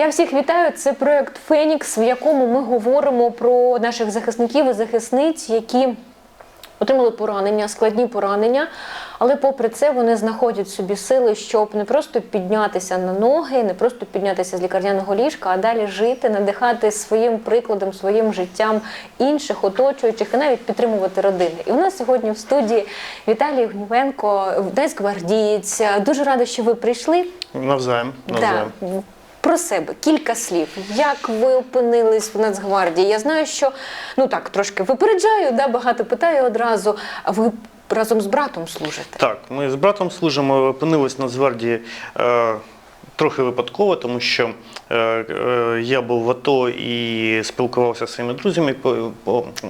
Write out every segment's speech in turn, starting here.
Я всіх вітаю. Це проект Фенікс, в якому ми говоримо про наших захисників і захисниць, які отримали поранення, складні поранення. Але попри це вони знаходять собі сили, щоб не просто піднятися на ноги, не просто піднятися з лікарняного ліжка, а далі жити, надихати своїм прикладом, своїм життям інших, оточуючих і навіть підтримувати родини. І у нас сьогодні в студії Віталій Гнівенко, нацгвардієць. Дуже рада, що ви прийшли. Навзаєм. навзаєм. Да. Про себе кілька слів. Як ви опинились в Нацгвардії? Я знаю, що ну так трошки випереджаю, да, багато питаю одразу. А ви разом з братом служите? Так, ми з братом служимо, опинились на Нацгвардії е, трохи випадково, тому що е, е, я був в АТО і спілкувався зі своїми друзями. По, по, е,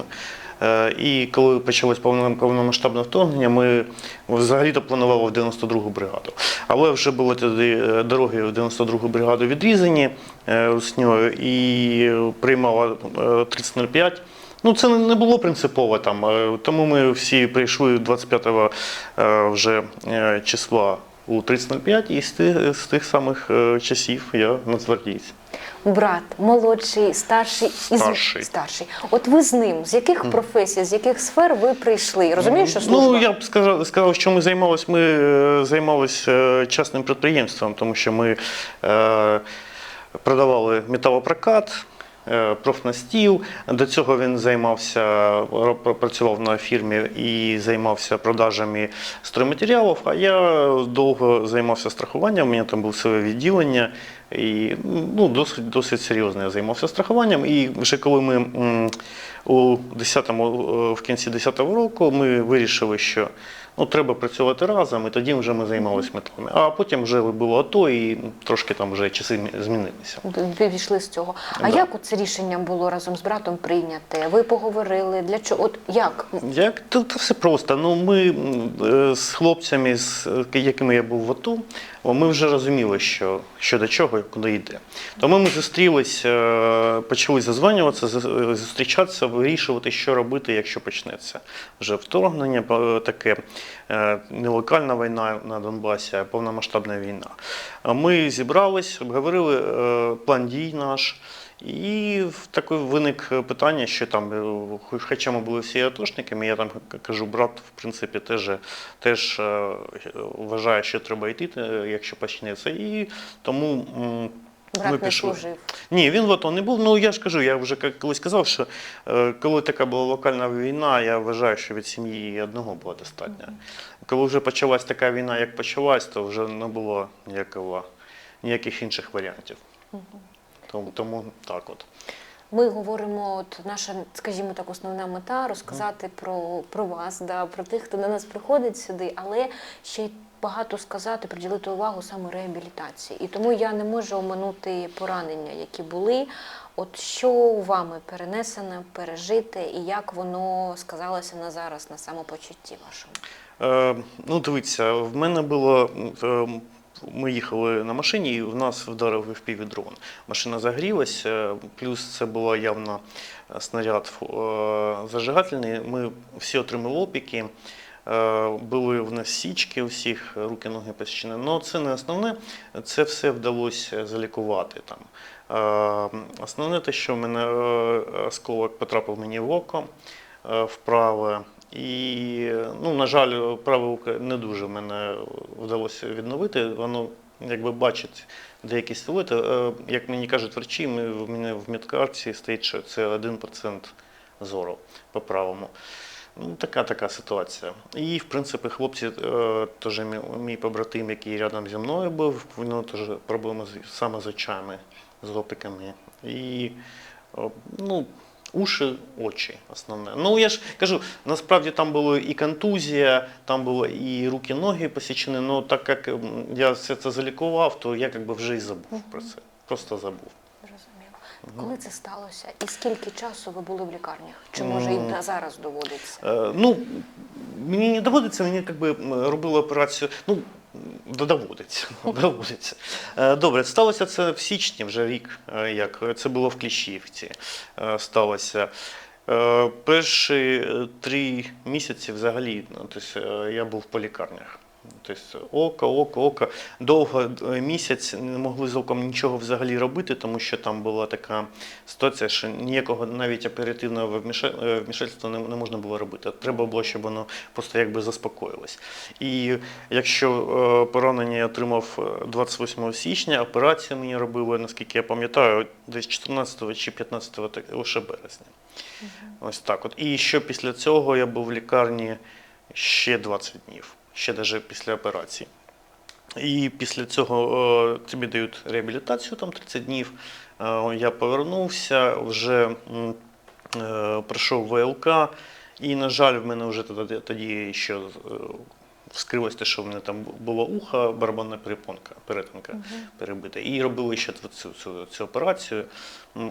і коли почалось повно- повномасштабне вторгнення, ми взагалі-то планували в 92-гу бригаду. Але вже були тоді е, дороги в 92-гу бригаду відрізані е, русньою і приймала е, 3005. Ну, це не було принципово там, е, тому ми всі прийшли 25 е, вже е, числа у 30.05 і з тих, з тих самих е, часів я нацгвардієць. Брат, молодший, старший і Старший. старший. От ви з ним, з яких професій, з яких сфер ви прийшли? Розумієш, що служба? Ну, я б сказав, сказав, що ми займалися, ми е, займалися е, частним підприємством, тому що ми е, продавали металопрокат. е, Профнастіл. До цього він займався, ро- працював на фірмі і займався продажами стройматеріалів. А я довго займався страхуванням. У мене там було своє відділення, і ну, досить, досить серйозно я займався страхуванням. І вже коли ми у 10-му, е, в кінці 10-го року ми вирішили, що ну, треба працювати разом, і тоді вже ми займалися металами. А потім вже було АТО, і трошки там вже часи змінилися. Ви війшли з цього. А Да. як це рішення було разом з братом прийняте? Ви поговорили? Для чого? От як? Як та, та все просто. Ну ми е, з хлопцями, з е, якими я був в АТО, ми вже розуміли, що, що до чого і куди йде. Тому ми зустрілись, е, почали зазванюватися, зустрічатися, вирішувати, що робити, якщо почнеться вже вторгнення, таке не локальна війна на Донбасі, а повномасштабна війна. Ми зібрались, обговорили е, план дій наш. І таке виник питання, що там, е, хоча ми були всі атошниками, я там кажу, брат, в принципі, теж, теж е, вважає, що треба йти, е, якщо почнеться. І тому м, ми не пішли. служив. Ні, він в АТО не був. Ну я ж кажу, я вже колись казав, що е, коли така була локальна війна, я вважаю, що від сім'ї одного було достатньо. Коли вже почалась така війна, як почалась, то вже не було ніякого, ніяких інших варіантів. Тому, тому так от. Ми говоримо, от наша, скажімо так, основна мета розказати про, про вас, да, про тих, хто до нас приходить сюди, але ще й багато сказати, приділити увагу саме реабілітації. І тому я не можу оминути поранення, які були. От що вами перенесено, пережите, і як воно сказалося на зараз, на самопочутті вашому? Е, ну, дивіться, в мене було. е, Ми їхали на машині, і в нас вдарив FPV дрон. Машина загрілася, плюс це було явно е, снаряд е, зажигательний. Ми всі отримали опіки. Е, Були в нас січки, всіх руки, ноги посічені. Але це не основне, це все вдалося залікувати там. Е, Основне те, що в мене е, осколок потрапив мені в око вправе. І, ну, на жаль, праве око не дуже мене вдалося відновити. Воно якби бачить деякі силуети. Як мені кажуть врачі, в мене в медкарті стоїть, що це 1% зору по правому. Ну, така така ситуація. І, в принципі, хлопці, е, теж мій, побратим, який рядом зі мною був, в нього теж проблеми з, саме з очами, з опіками. І ну, уші, очі основне. Ну я ж кажу, насправді там була і контузія, там було і руки, ноги посічені. Ну так як я все це залікував, то я якби вже і забув про це. Просто забув. Коли це сталося? І скільки часу ви були в лікарнях? Чи може і на зараз доводиться? Е, ну, мені не доводиться, мені якби робили операцію. Ну, доводиться. доводиться. Е, Добре, сталося це в січні, вже рік, е, як це було в Кліщівці. Сталося. Перші три місяці взагалі ну, тобто, я був по лікарнях. Тобто око, око, око. Довго е, місяць не могли з оком нічого взагалі робити, тому що там була така ситуація, що ніякого навіть оперативного е, вмішательства не, можна було робити. Треба було, щоб воно просто якби заспокоїлось. І якщо е, поранення я отримав е, 28 січня, операцію мені робили, наскільки я пам'ятаю, десь 14 чи 15 лише березня. Ось так от. І що після цього я був в лікарні ще 20 днів, ще навіть після операції. І після цього тобі дають реабілітацію там 30 днів. Е, Я повернувся, вже е, пройшов ВЛК, і, на жаль, в мене вже тоді, тоді ще е, вскрилось те, що в мене там було ухо, барабанна перепонка, перетинка перебита. І робили ще цю, цю, цю операцію.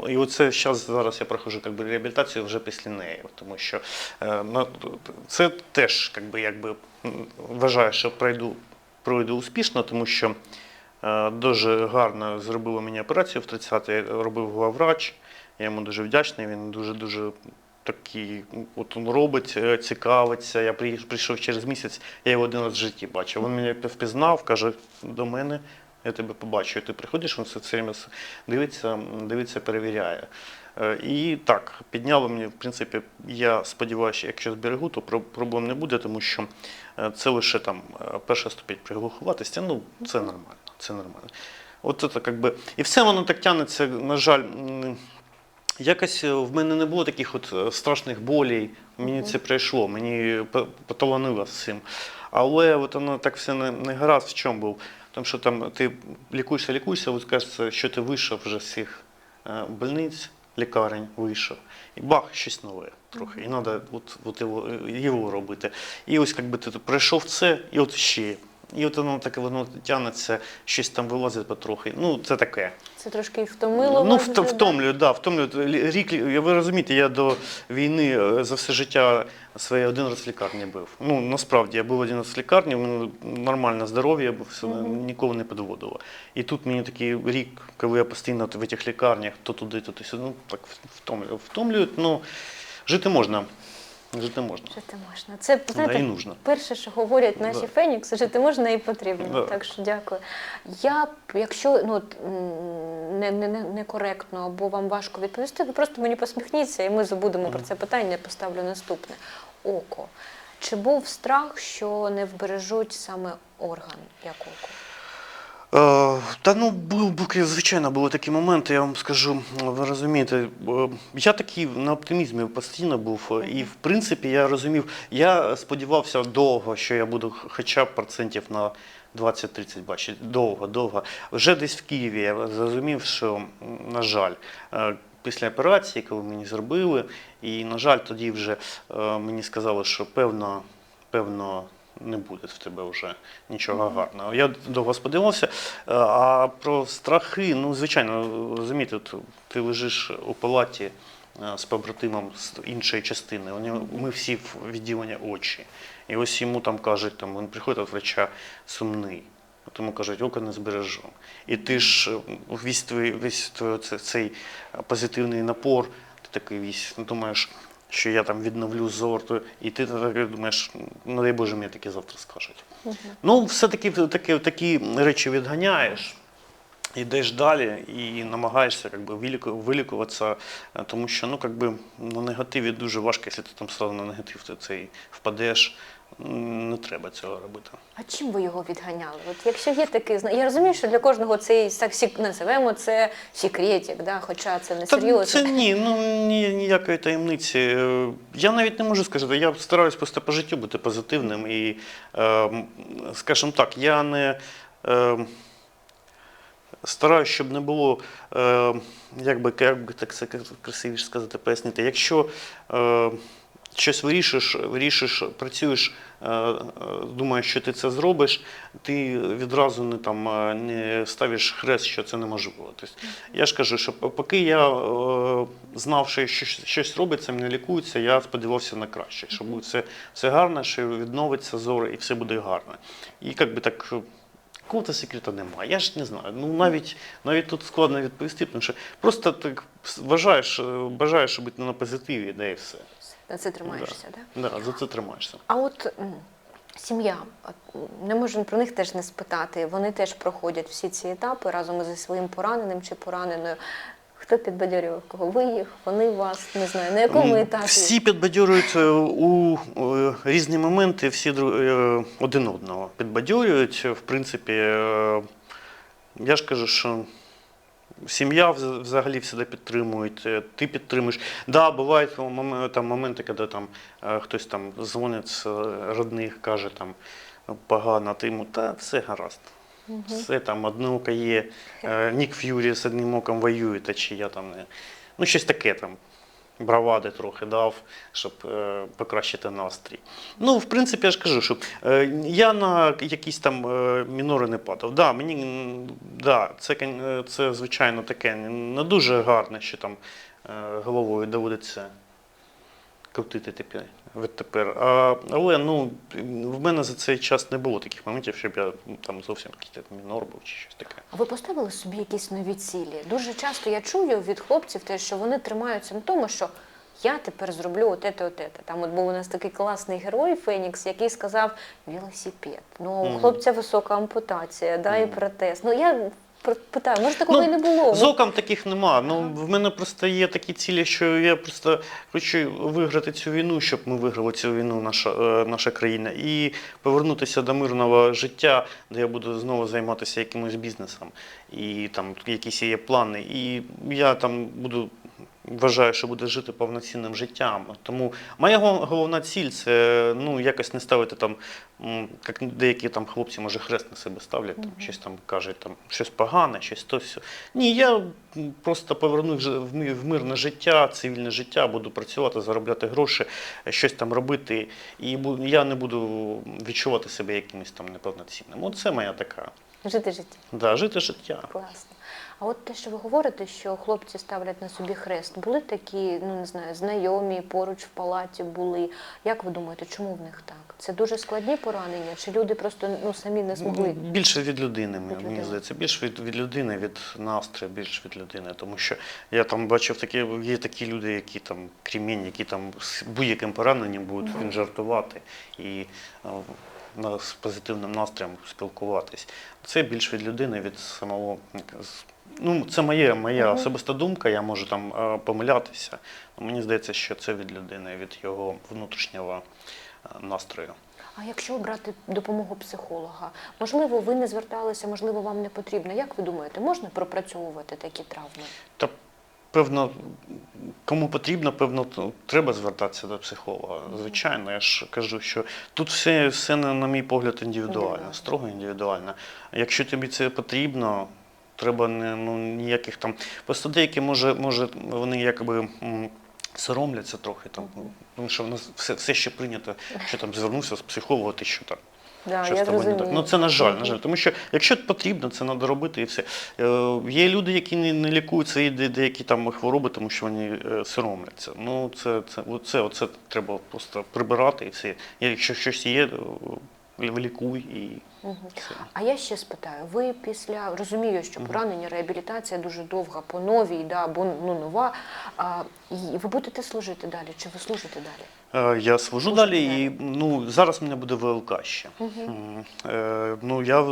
І оце зараз зараз я проходжу как би, реабілітацію вже після неї, тому що е, це теж как би, якби, вважаю, що пройду, пройду успішно, тому що е, дуже гарно зробили мені операцію в 30-й, робив главврач. Я йому дуже вдячний, він дуже-дуже такий, от він робить, е, цікавиться. Я прийшов через місяць, я його один раз в житті бачив. Він мене впізнав, каже до мене, я тебе побачу. Ти приходиш, він все це время дивиться, дивиться, перевіряє. Е, І так, підняло мені, в принципі, я сподіваюся, якщо зберегу, то про- проблем не буде, тому що е, це лише там перша ступінь приглухуватості, ну це нормально, це нормально. От це как би, і все воно так тягнеться, на жаль, якось е, в мене не було таких от е, страшних болей. Мені це прийшло, мені по- поталанило з цим. Але от воно так все не, не гаразд в чому був. Тому що там ти лікуєшся, лікуєшся, от кажеться, що ти вийшов вже з цих е, больниць, лікарень, вийшов. І бах, щось нове трохи. І треба от, от його, його робити. І ось якби ти пройшов це, і от ще. І от воно таке воно тягнеться, щось там вилазить потрохи. Ну, це таке. Це трошки втомило. Ну, вас вже, да? втомлюю, да, втомлюю. Рік, ви розумієте, я до війни е, за все життя своє один раз в лікарні був. Ну, насправді, я був один раз в лікарні, в мене нормальне здоров'я, бо все, ніколи не підводило. І тут мені такий рік, коли я постійно в цих лікарнях, то туди, то сюди, ну, так втомлюю. Втомлюють, ну, жити можна. Жити можна. Жити можна. Це Да, знаєте, і нужно. перше, що говорять наші Да. фенікси, жити можна і потрібно. Да. Так що дякую. Я якщо ну не, не, не, некоректно або вам важко відповісти, ви просто мені посміхніться, і ми забудемо про це питання. Поставлю наступне око. Чи був страх, що не вбережуть саме орган як око? Е, Та ну був, був, звичайно, були такі моменти, я вам скажу, ви розумієте, е, я такий на оптимізмі постійно був. е, І в принципі я розумів, я сподівався довго, що я буду хоча б процентів на 20-30 бачити. Довго, довго. Вже десь в Києві я зрозумів, що, на жаль, після операції, коли мені зробили, і, на жаль, тоді вже мені сказали, що певно, певно не буде в тебе вже нічого гарного. Я довго сподівався. Е, А про страхи, ну, звичайно, розумієте, ти лежиш у палаті е, з побратимом з іншої частини. Ми всі в відділення очі. І ось йому там кажуть, там, він приходить від врача сумний. От йому кажуть, око не збережемо. І ти ж е, весь твій, весь твій цей позитивний напор, ти такий весь ну, думаєш, що я там відновлю зорту, і ти так думаєш, ну дай Боже, мені таке завтра скажуть. Ну, все-таки такі, такі речі відганяєш. Йдеш далі і намагаєшся как би, вилікуватися, е, тому що ну, как би, на негативі дуже важко, якщо ти там сразу на негатив ти цей впадеш. Не треба цього робити. А чим ви його відганяли? От якщо є такий зна- я розумію, що для кожного цей так сік- називаємо це секретик, да? хоча це не серйозно. це ні, ну ні, ніякої таємниці. Я навіть не можу сказати, я стараюсь просто по життю бути позитивним і, е, скажімо так, я не е, стараюсь, щоб не було, е, як би, як би так красивіше сказати, пояснити. Якщо е, щось вирішиш, вирішиш, працюєш, е, е, думаєш, що ти це зробиш, ти відразу не там е, не ставиш хрест, що це неможливо. Тобто, я ж кажу, що поки я знав, що щось, робиться, мене лікується, я сподівався на краще, що буде все, все гарно, що відновиться зор і все буде гарно. І як би так. Якого-то секрету немає. Я ж не знаю. Ну навіть навіть тут складно відповісти, тому що просто так вважаєш, бажаєш бути на позитиві, да і все. На це тримаєшся, так? Да. Да, за це тримаєшся. А от Сім'я. Не можемо про них теж не спитати. Вони теж проходять всі ці етапи разом зі своїм пораненим чи пораненою. Хто підбадьорював кого? Ви їх, вони вас, не знаю, на якому етапі? Всі підбадьорюють е, у е, різні моменти, всі е, один одного підбадьорюють. В принципі, я ж кажу, що сім'я взагалі всегда підтримують, е, ти підтримуєш. Да, бувають там моменти, коли там е, хтось там дзвонить з е, родних, каже там погано, ти йому, та все гаразд. Все там одне око є, Нік Ф'юрі з одним оком воює, та чи я там не. Ну, щось таке там. Бравади трохи дав, щоб е, покращити настрій. Ну, в принципі, я ж кажу, що е, я на якісь там е, мінори не падав. Да, мені да, це, е, це звичайно таке не дуже гарне, що там е, головою доводиться крутити тепер, відтепер. А, але ну, в мене за цей час не було таких моментів, щоб я там зовсім якийсь мінор був чи щось таке. А ви поставили собі якісь нові цілі? Дуже часто я чую від хлопців те, що вони тримаються на тому, що я тепер зроблю от це, от це. Там от був у нас такий класний герой Фенікс, який сказав велосипед. Ну, у Мгм. хлопця висока ампутація, да, і протез. Ну я питаю, може такого Ну, і не було? З оком таких нема. Ну, в мене просто є такі цілі, що я просто хочу виграти цю війну, щоб ми виграли цю війну, наша, е, наша країна, і повернутися до мирного життя, де я буду знову займатися якимось бізнесом. І там якісь є плани. І я там буду. Вважаю, що буде жити повноцінним життям. Тому моя головна ціль це ну якось не ставити там, як деякі там хлопці, може, хрест на себе ставлять, там, щось там кажуть, там щось погане, щось то все. Ні, я просто повернусь в в мирне життя, цивільне життя, буду працювати, заробляти гроші, щось там робити. І я не буду відчувати себе якимось там неповноцінним. Оце моя така. Жити життя. Да, жити життя. Класно. А от те, що ви говорите, що хлопці ставлять на собі хрест, були такі, ну не знаю, знайомі поруч в палаті були. Як ви думаєте, чому в них так? Це дуже складні поранення, чи люди просто ну самі не змогли? Більше від людини, Від мені людини. здається. Більше від, від людини, від настрою, більше від людини. Тому що я там бачив такі, є такі люди, які там кремінь, які там з будь-яким пораненням будуть він жартувати і е, з позитивним настроєм спілкуватись. Це більше від людини, від самого. Ну, це моє, моя Мгм. особиста думка, я можу там е, помилятися. Мені здається, що це від людини, від його внутрішнього е, настрою. А якщо брати допомогу психолога, можливо, ви не зверталися, можливо, вам не потрібно. Як ви думаєте, можна пропрацьовувати такі травми? Та певно, кому потрібно, певно, то треба звертатися до психолога. Звичайно, я ж кажу, що тут все, все на, мій погляд, Індивідуально. строго індивідуально. Якщо тобі це потрібно, треба не ну, ніяких там. Просто деякі може, може вони якби. Соромляться трохи там, тому що в нас все, все ще прийнято, що там звернувся з психолога, ти що так. Да, Щось я там не так. Ну це на жаль, на жаль. Тому що якщо потрібно, це треба робити і все. Е, Є люди, які не, не лікують свої де- деякі там хвороби, тому що вони е, соромляться. Ну це, це, оце, оце треба просто прибирати і все. Якщо щось є, лікуй і Мгм. все. А я ще спитаю, ви після розумію, що поранення, реабілітація дуже довга, по новій, да, або ну, нова. А, і ви будете служити далі? Чи ви служите далі? Е, Я служу далі, і ну зараз мене буде ВЛК ще. М, е, Ну я,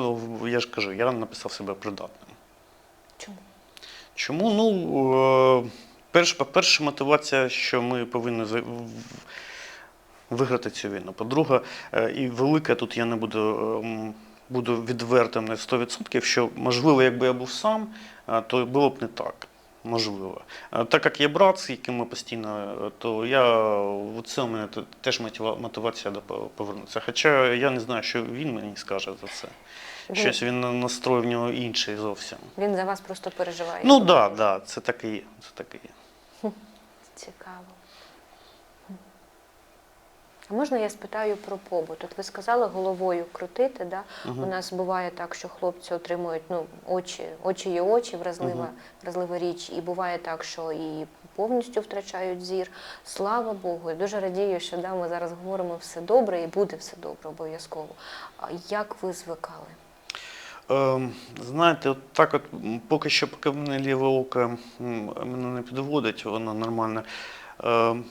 я ж кажу, я написав себе придатним. Чому? Чому? Ну, е, перш, по-перше, мотивація, що ми повинні за- в- виграти цю війну. По-друге, е, і велике тут я не буду, ем, буду відвертим на 100%, що, можливо, якби я був сам, е, то було б не так. Можливо. Е, Так як є брат, з яким ми постійно, то я це у мене теж мотивація до повернутися. Хоча я не знаю, що він мені скаже за це. Щось він на- настрой в нього інший зовсім. Він за вас просто переживає. Ну так, да, да, це так і є. Це так і є. Цікаво. А можна я спитаю про побут? От ви сказали головою крутити, да? Мгм. У нас буває так, що хлопці отримують ну, очі, очі є очі, вразлива, Мгм. вразлива річ. І буває так, що і повністю втрачають зір. Слава Богу, я дуже радію, що да, ми зараз говоримо все добре і буде все добре обов'язково. А як ви звикали? Ем, знаєте, от так от поки що, поки мене ліве око мене не підводить, воно нормально е,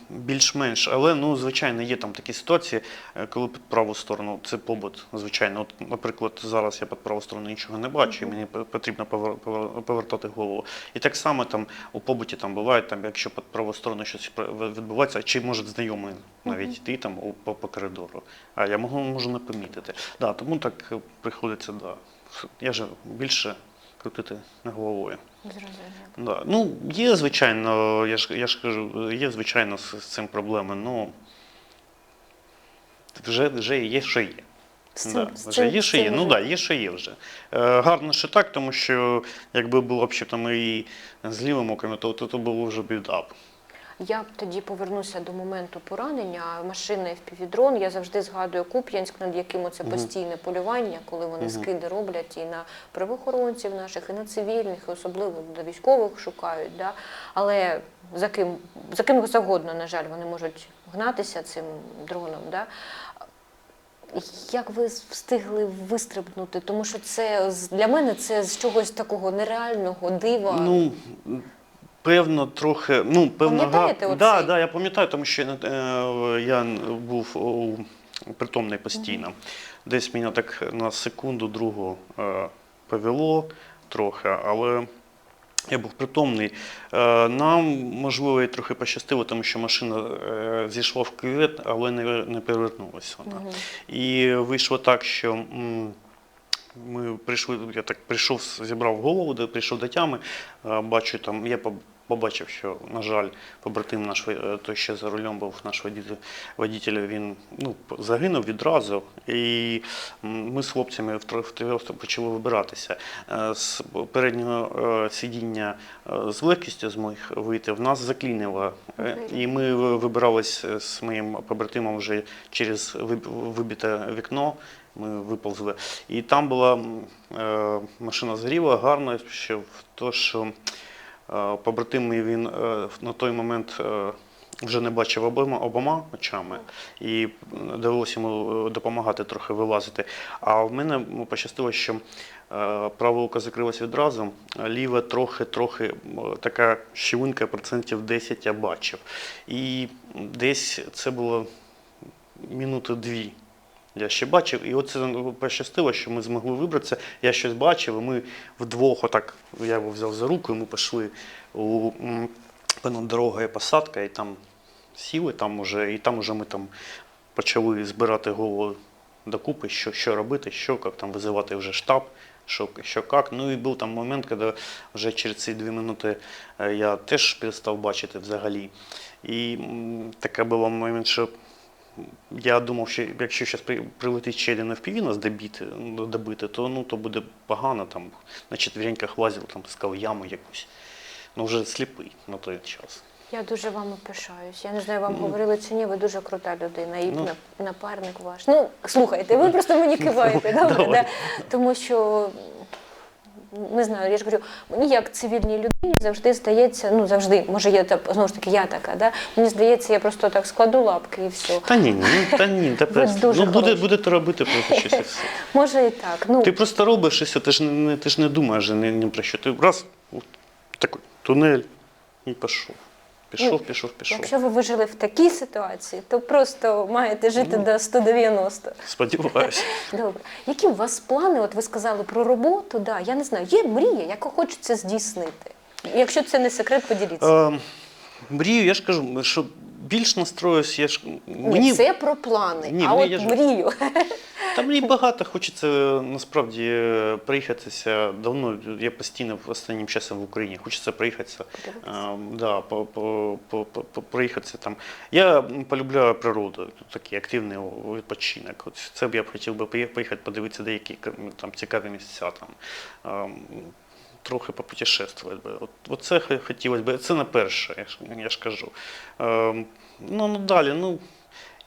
більш-менш. Але ну, звичайно, є там такі ситуації, е, коли під праву сторону це побут, звичайно. От, наприклад, зараз я під праву сторону нічого не бачу, і мені потрібно повер- повер- повертати голову. І так само там у побуті там буває, там, якщо під праву сторону щось відбувається, чи може знайомий навіть йти там по, по коридору. А я можу, можу не помітити. Да, тому так е, приходиться, да. Я ж більше крутити головою. Зрозуміло. Да. Ну, є, звичайно, я ж, я ж кажу, є, звичайно, з, з цим проблеми, ну вже, вже є, що є. З Да, з вже є, що є. Ну так, да, є, що є вже. Е, гарно, що так, тому що якби було б ще там і з лівим оком, то, то, то було вже біда. Я тоді повернуся до моменту поранення. Машина FPV-дрон. Я завжди згадую Куп'янськ, над яким оце постійне полювання, коли вони Мгм. скиди роблять і на правоохоронців наших, і на цивільних, і особливо до військових шукають. Да? Але за ким, за ким завгодно, на жаль, вони можуть гнатися цим дроном. Да? Як ви встигли вистрибнути? Тому що це для мене це з чогось такого нереального дива. Ну, певно, трохи. Ну, певно, Пам'ятаєте га- оцей? да, да, я пам'ятаю, тому що е, я був у, притомний постійно. Десь мене так на секунду другу е, повело трохи, але. Я був притомний. Е, Нам, можливо, і трохи пощастило, тому що машина е, зійшла в кювет, але не, не перевернулася вона. Мгм. І вийшло так, що м, ми прийшли, я так прийшов, зібрав голову, прийшов до тями, е, бачу там, поб- побачив, що, на жаль, побратим наш, е, той, що за рулем був наш водитель, водитель він ну, загинув відразу. І ми з хлопцями втрьох почали вибиратися. Е, З переднього е, сидіння з легкістю зміг вийти, в нас заклінило. І ми вибирались з моїм побратимом вже через вибите вікно. Ми виповзли. І там була е, машина згоріла гарно, що в то, що е, він е, на той момент е, вже не бачив обома, обома очами, і довелося йому допомагати трохи вилазити. А в мене пощастило, що праве око закрилось відразу, ліве трохи-трохи така щілинка процентів 10 я бачив. І десь це було минути дві. Я ще бачив, і оце ну, пощастило, що ми змогли вибратися. Я щось бачив, і ми вдвох, отак, я його взяв за руку, і ми пішли у дорога і посадка, і там сіли, там уже, і там уже ми там почали збирати голову докупи, що, що робити, що як там визивати вже штаб, що, що як. Ну і був там момент, коли вже через ці дві минути е, я теж перестав бачити взагалі. І таке було момент, що я думав, що якщо зараз прилетить ще один FPV нас добити, добити, то, ну, то буде погано, там, на четвіреньках лазив, там, скав яму якусь. Ну, вже сліпий на той час. Я дуже вами пишаюсь. Я не знаю, вам говорили чи ні, ви дуже крута людина, і Ну. напарник ваш. Ну, слухайте, ви просто мені киваєте, добре? Да? Тому що не знаю, я ж говорю, мені як цивільній людині завжди здається, ну завжди, може, я так, знову ж таки, я така, да? мені здається, я просто так складу лапки і все. Та ні, ні, ну, та ні, та просто, дуже ну, буде, хороший. будете робити просто щось і все. Може і так. Ну, Ти просто робиш щось, ти ж не, не- ти ж не думаєш ні, ні про що. Ти раз, от, такий тунель і пішов. Пішов, пішов, пішов. якщо ви вижили в такій ситуації, то просто маєте жити Ну. до 190. Сподіваюся. Добре. Які у вас плани? От ви сказали про роботу. Да, я не знаю, є мрія, яку хочеться здійснити. Якщо це не секрет, поділіться. Е, мрію, я ж кажу, що більш настроюсь, я ж Ні, мені це про плани, Ні, а мені от ж- мрію. Та мені багато хочеться насправді е, приїхатися. Давно я постійно останнім часом в Україні. Хочеться приїхатися. Подивитися. е, да, по, по, по, по, по- проїхатися там. Я полюбляю природу, такий активний відпочинок. От це б я б хотів би поїх- поїхати подивитися деякі там цікаві місця там. ем, Трохи попутешествувати би. От, Оце хотілося б. Це не перше, я ж, я ж кажу. Е, ну, ну далі, ну.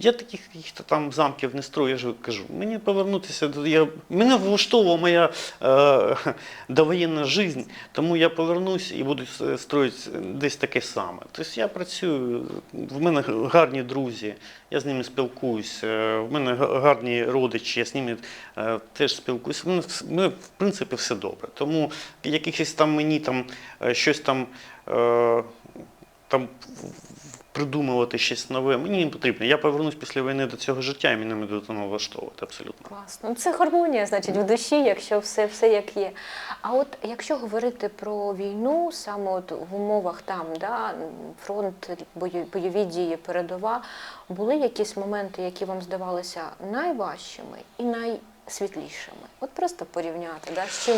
Я таких яких-то там замків не строю, я ж кажу. Мені повернутися, я, мене влаштовувала моя е, довоєнна життя, тому я повернусь і буду строїти десь таке саме. Тобто я працюю, в мене гарні друзі, я з ними спілкуюсь, е, в мене гарні родичі, я з ними е, теж спілкуюся. Мене, мене, в принципі, все добре. Тому якихось там мені там е, щось там. Е, там придумувати щось нове. Мені не потрібно. Я повернусь після війни до цього життя, і мене буде воно влаштовувати абсолютно. Класно. Ну, Це гармонія, значить, в душі, якщо все, все як є. А от якщо говорити про війну, саме от в умовах там, да, фронт, бойові дії, передова, були якісь моменти, які вам здавалися найважчими і найсвітлішими? От просто порівняти, да, чим,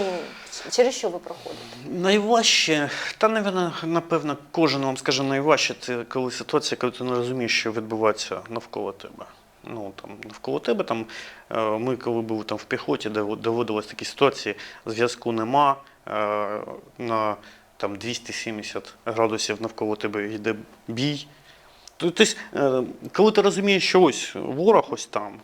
через що ви проходите? Найважче, та напевно, напевно, кожен вам скаже найважче, це коли ситуація, коли ти не розумієш, що відбувається навколо тебе. Ну там навколо тебе там е, ми, коли були там в піхоті, доводилось такі ситуації, зв'язку нема е, на там 270 градусів навколо тебе йде бій. Тобто, е, коли ти розумієш, що ось ворог ось там,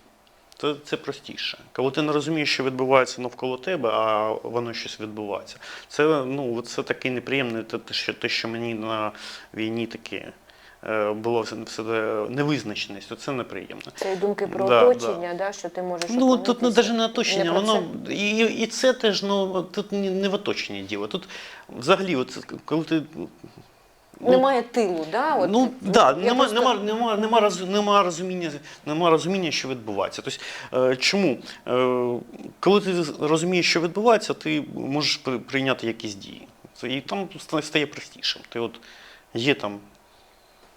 то це простіше. Коли ти не розумієш, що відбувається навколо тебе, а воно щось відбувається. Це, ну, це таке неприємне, те, те, що, те, що мені на війні таке е, було все, все невизначеність, то це неприємно. Це думки про Да, оточення, да. що ти можеш Ну тут опинитися навіть не оточення, не воно і, і це теж ну тут не, не в оточенні діло. Тут взагалі, от, коли ти Немає тилу, да? От, Ну да, нема, просто- нема, нема, нема, роз, нема, розуміння, нема розуміння, що відбувається. Тобто, е, чому? Е, коли ти розумієш, що відбувається, ти можеш прийняти якісь дії. І там стає простішим. Ти от є там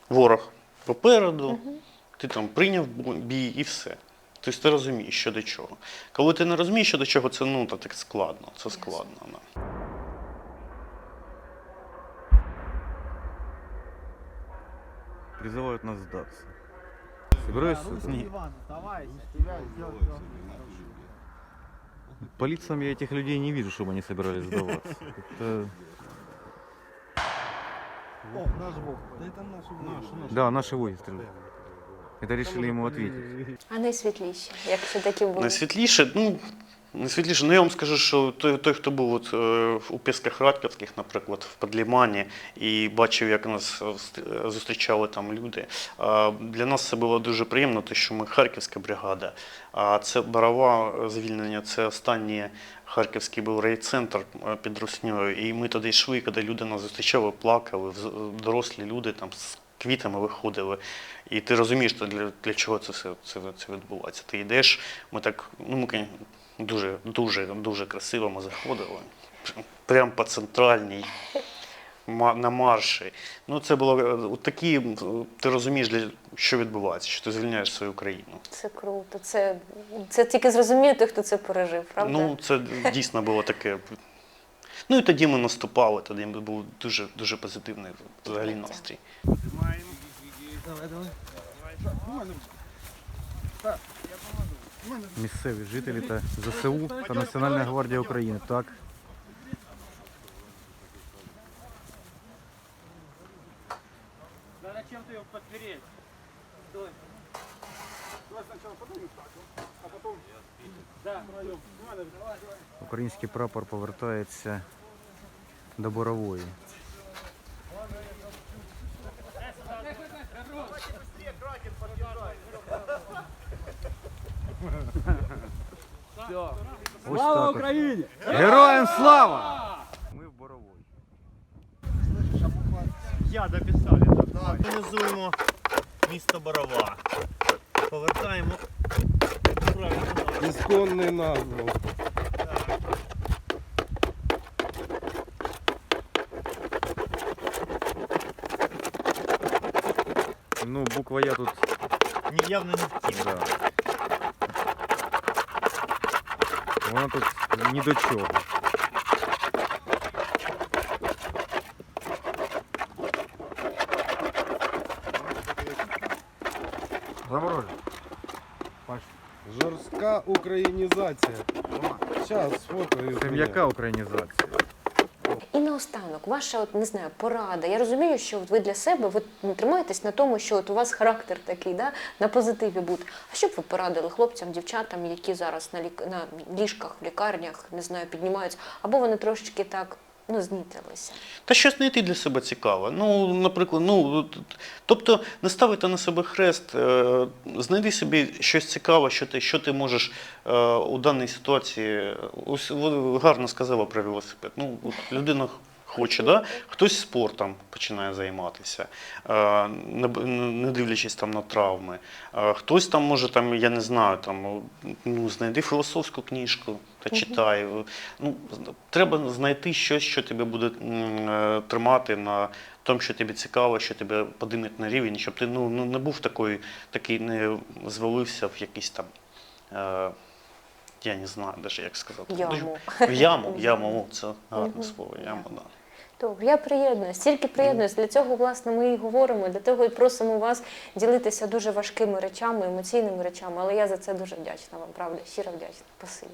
ворог попереду, ти там прийняв бій і все. Тобто ти розумієш, що до чого. Коли ти не розумієш, що до чого, це ну так складно. Це складно. Да. Призывают нас сдаться. Собираюсь... Не, по лицам я этих людей не вижу, чтобы они собирались сдаваться. Это- О, наш Бог. Да это наш Бог. Да, наши выстрелы. Это решили ему ответить. А найсвітліші, якщо такі були. Найсвітліше, ну, найсвітліше, ну я вам скажу, що той, той хто був от, е, у Пісках Харківських, наприклад, в Подлімані, і бачив, як нас е, е, зустрічали там люди. Для нас це було дуже приємно, те, що ми Харківська бригада, а це Барова звільнення, це останній Харківський був райцентр під Руснею. І ми туди йшли, коли люди нас зустрічали, плакали, дорослі люди там з квітами виходили. І ти розумієш, для, для чого це все це, це відбувається. Ти йдеш, ми так, ну ми дуже, дуже, дуже красиво ми заходили. Прямо по центральній, на марші. Ну, це було е, от такі, ти розумієш, для, що відбувається, що ти звільняєш свою країну. Це круто. Це, це тільки зрозуміє той, хто це пережив, правда? Ну, це дійсно було таке. Ну і тоді ми наступали, тоді був дуже, дуже позитивний взагалі настрій. Давай, давай. Місцеві жителі та ЗСУ та Національна гвардія України. Так. Надо чем-то его подпереть. Стой. Давай сначала поднимем так, а потом... Да. Український прапор повертається до борової. Слава. Україні! Героям слава! Ми в борової. Я дописали. Так, Організуємо місто Борова. Повертаємо. Исконный назвал. Ну, буква Я тут, Ні, явно не втім. да. Вона тут ні до чого. Заморожено. Жорстка українізація. Зараз сфоткаю. Це м'яка українізація. І наостанок, ваша от не знаю, порада. Я розумію, що от ви для себе ви тримаєтесь на тому, що от у вас характер такий, да, на позитиві бути. А що б ви порадили хлопцям, дівчатам, які зараз на лік... на ліжках, в лікарнях, не знаю, піднімаються, або вони трошечки так ну знітилися. Та щось знайти для себе цікаве. Ну, наприклад, ну тобто не ставити на себе хрест, е, знайди собі щось цікаве, що ти, що ти можеш е, у даній ситуації. Ось гарно сказала про велосипед. Ну, от людина хоче, да? хтось спортом починає займатися, е, не, дивлячись там на травми. Е, Хтось там може, там, я не знаю, там, ну, знайди філософську книжку та читай. Ну, треба знайти щось, що тебе буде е, тримати на тому, що тобі цікаво, що тебе подиме на рівень, щоб ти ну, ну, не був такий, такий, не звалився в якийсь там. Е, я не знаю навіть, як сказати. Яму. В яму, яму, це гарне слово, яма, да. Добре, я приєднуюсь, тільки приєднуюсь. Для цього, власне, ми і говоримо, для того і просимо вас ділитися дуже важкими речами, емоційними речами. Але я за це дуже вдячна вам, правда, щиро вдячна. Спасибі.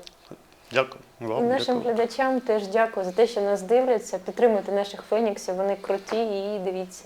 Дякую. І нашим дякую. глядачам теж дякую за те, що нас дивляться. Підтримуйте наших феніксів, вони круті і дивіться.